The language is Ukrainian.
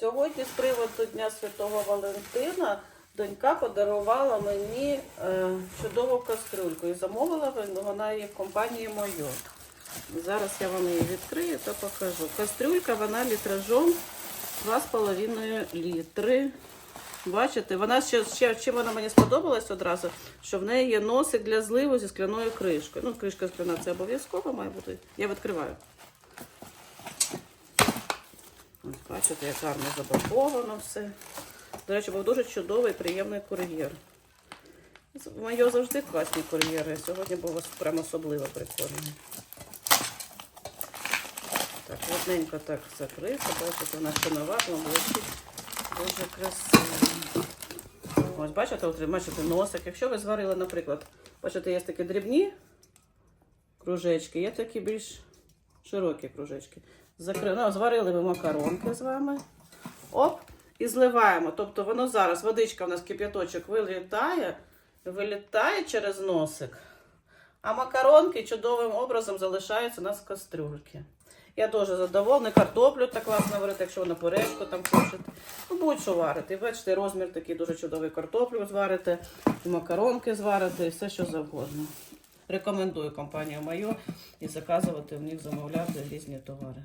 Сьогодні з приводу Дня Святого Валентина донька подарувала мені е, чудову кастрюльку і замовила вон- вона її в компанії Мойо. Зараз я вам її відкрию та покажу. Кастрюлька, вона літражом 2,5 літри. Бачите, вона ще, ще чим вона мені сподобалась одразу, що в неї є носик для зливу зі скляною кришкою. Ну, кришка скляна це обов'язково має бути. Я відкриваю. Ось бачите, як гарно запаковано все. До речі, був дуже чудовий, приємний кур'єр. Моє завжди класні кур'єри. Сьогодні був прям особливо прикольний. Так, одненько так закрито, бачите, вона але блищить дуже красиво. Ось бачите, бачите, носик. Якщо ви зварили, наприклад, бачите, є такі дрібні кружечки, є такі більш широкі кружечки. Закри... Ну, зварили ми макаронки з вами. Оп, і зливаємо. Тобто воно зараз, водичка у нас кип'яточок вилітає, вилітає через носик. А макаронки чудовим образом залишаються у нас в кастрюльці. Я дуже задоволена. Картоплю так класно варити, якщо ви на пюрешку там хочете. Ну, будь-що варити. Бачите, розмір такий дуже чудовий картоплю зварите, і макаронки зварите, і все що завгодно. Рекомендую компанію мою і заказувати в них замовляти різні товари.